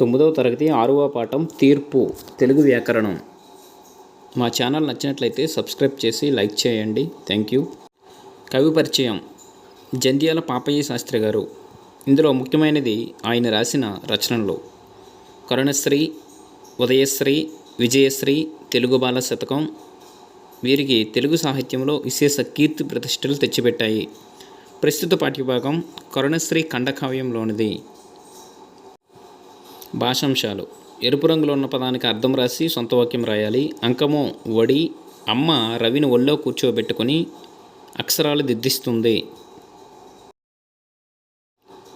తొమ్మిదవ తరగతి ఆరవ పాఠం తీర్పు తెలుగు వ్యాకరణం. మా ఛానల్ నచ్చినట్లయితే సబ్స్క్రైబ్ చేసి లైక్ చేయండి. Thank you. కవి పరిచయం. జంధ్యాల పాపయ్య శాస్త్రి గారు. ఇందులో ముఖ్యమైనది ఆయన రాసిన రచనలు. కరుణశ్రీ ఉదయశ్రీ విజయశ్రీ తెలుగు బాల శతకం. వీరికి తెలుగు సాహిత్యంలో విశేష కీర్తి ప్రతిష్టలు తెచ్చిపెట్టాయి. ప్రస్తుత పాఠ్యభాగం కరుణశ్రీ ఖండకావ్యంలోనిది. భాషాంశాలు. ఎరుపు రంగులో ఉన్న పదానికి అర్థం రాసి సొంత వాక్యం రాయాలి. అంకము వడి అమ్మ రవిని ఒళ్ళో కూర్చోబెట్టుకొని అక్షరాలు దిద్దిస్తుంది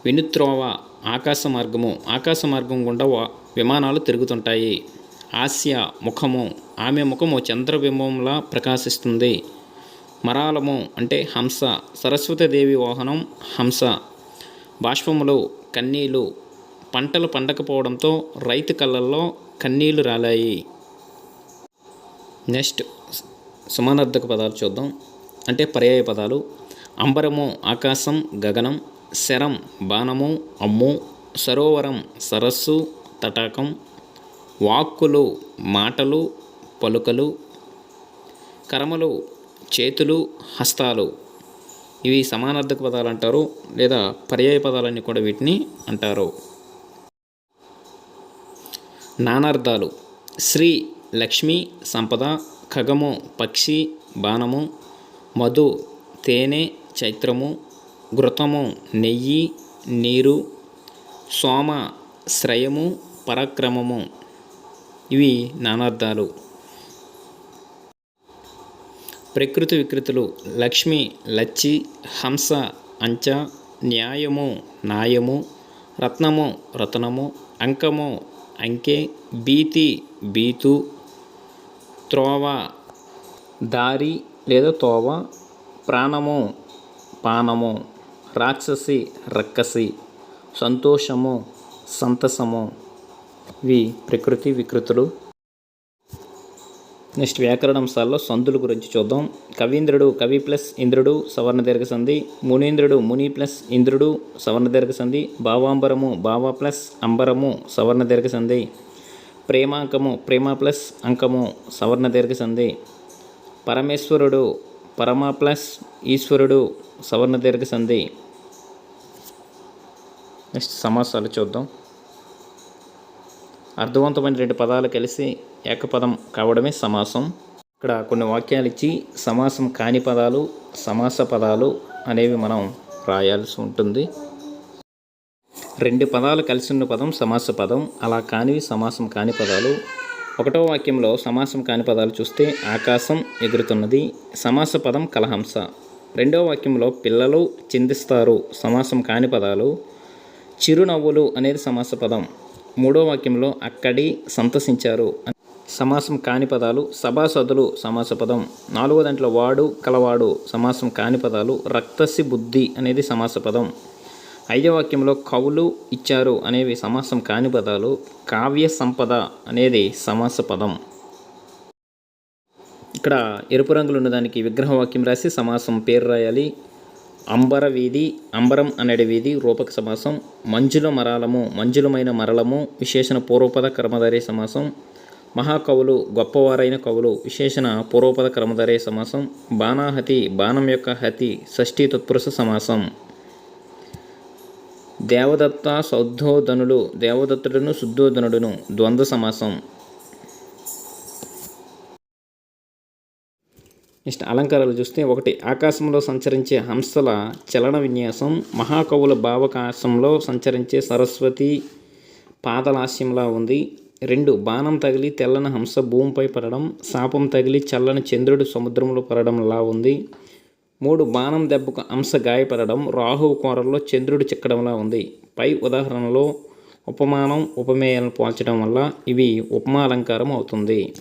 వెనుత్రోవ ఆకాశ మార్గము. ఆకాశ మార్గం గుండా వా- విమానాలు తిరుగుతుంటాయి. ఆస్య ముఖము. ఆమె ముఖము చంద్రబింబంలా ప్రకాశిస్తుంది. మరాలము అంటే హంస. సరస్వతీదేవి వాహనం హంస. బాష్పములు కన్నీలు పంటలు పండకపోవడంతో రైతు కళ్ళల్లో కన్నీళ్ళు రాలాయి. నెక్స్ట్ సమానార్థక పదాలు చూద్దాం. అంటే పర్యాయ పదాలు. అంబరము ఆకాశం గగనం శరం బాణము అమ్ము సరోవరం సరస్సు తటాకం వాక్కులు మాటలు పలుకలు కరమలు చేతులు హస్తాలు. ఇవి సమానార్థక పదాలు అంటారు లేదా పర్యాయ పదాలని కూడా వీటిని అంటారు. నానార్థాలు. శ్రీ లక్ష్మి సంపద ఖగము పక్షి బాణము మధు తేనె చైత్రము ఘృతము నెయ్యి నీరు సోమ శ్రయము పరాక్రమము. ఇవి నానార్థాలు. ప్రకృతి వికృతులు. లక్ష్మి లచ్చి హంస అంచ న్యాయము నాయము రత్నము రతనము అంకము అంకె భీతి బీతు త్రోవ దారి లేదా తోవ ప్రాణము పానము రాక్షసి రక్కసి సంతోషము సంతసము ఇవి ప్రకృతి వికృతులు. నెక్స్ట్ వ్యాకరణంశాల్లో సందుల గురించి చూద్దాం. కవీంద్రుడు కవి ప్లస్ ఇంద్రుడు సవర్ణ దీర్ఘ సంధి మునీంద్రుడు ముని ప్లస్ ఇంద్రుడు సవర్ణ దీర్ఘ సంధి భావాంబరము భావ ప్లస్ అంబరము సవర్ణ దీర్ఘ సంధి ప్రేమాంకము ప్రేమ ప్లస్ అంకము సవర్ణ దీర్ఘ సంధి పరమేశ్వరుడు పరమ ప్లస్ ఈశ్వరుడు సవర్ణ దీర్ఘ సంధి. నెక్స్ట్ సమాసాలు చూద్దాం. అర్థవంతమైన రెండు పదాలు కలిసి ఏకపదం కావడమే సమాసం. ఇక్కడ కొన్ని వాక్యాలు ఇచ్చి సమాసం కాని పదాలు సమాస పదాలు అనేవి మనం రాయాల్సి ఉంటుంది. రెండు పదాలు కలిసి ఉన్న పదం సమాస పదం అలా కానివి సమాసం కాని పదాలు. ఒకటో వాక్యంలో సమాసం కాని పదాలు చూస్తే ఆకాశం ఎగురుతున్నది సమాస పదం కలహంస. రెండో వాక్యంలో పిల్లలు చిందిస్తారు సమాసం కాని పదాలు. చిరునవ్వులు అనేది సమాస పదం. మూడో వాక్యంలో అక్కడి సంతసించారు. సమాసం కాని పదాలు సభాసదులు సమాస పదం. నాలుగో దాంట్లో వాడు కలవాడు సమాసం కాని పదాలు రక్తసి బుద్ధి అనేది సమాస పదం. ఐదో వాక్యంలో కవులు ఇచ్చారు అనేవి సమాసం కాని పదాలు కావ్య సంపద అనేది సమాస పదం. ఇక్కడ ఎరుపు రంగులు ఉన్నదానికి విగ్రహ వాక్యం రాసి సమాసం పేరు రాయాలి. అంబర వీధి అంబరం అనేది వీధి రూపక సమాసం మంజుల మరాలము మంజులమైన మరలము విశేషణ పూర్వపద కర్మధారే సమాసం మహాకవులు గొప్పవారైన కవులు విశేషణ పూర్వపద కర్మధారే సమాసం బాణాహతి బాణం యొక్క హతి షష్ఠీ తత్పురుష సమాసం. దేవదత్త శౌద్ధోధనులు దేవదత్తుడును శుద్ధోధనుడును ద్వంద్వ సమాసం. నెక్స్ట్ అలంకారాలు చూస్తే ఒకటి ఆకాశంలో సంచరించే హంసల చలన విన్యాసం మహాకవుల భావకాశంలో సంచరించే సరస్వతి పాదలాస్యంలా ఉంది. రెండు బాణం తగిలి తెల్లని హంస భూమిపై పడడం శాపం తగిలి చల్లని చంద్రుడు సముద్రంలో పడడంలా ఉంది. మూడు బాణం దెబ్బకు హంస గాయపడడం రాహువు కోరల్లో చంద్రుడు చిక్కడంలా ఉంది. పై ఉదాహరణలో ఉపమానం ఉపమేయాలను పోల్చడం వల్ల ఇవి ఉపమాలంకారం అవుతుంది.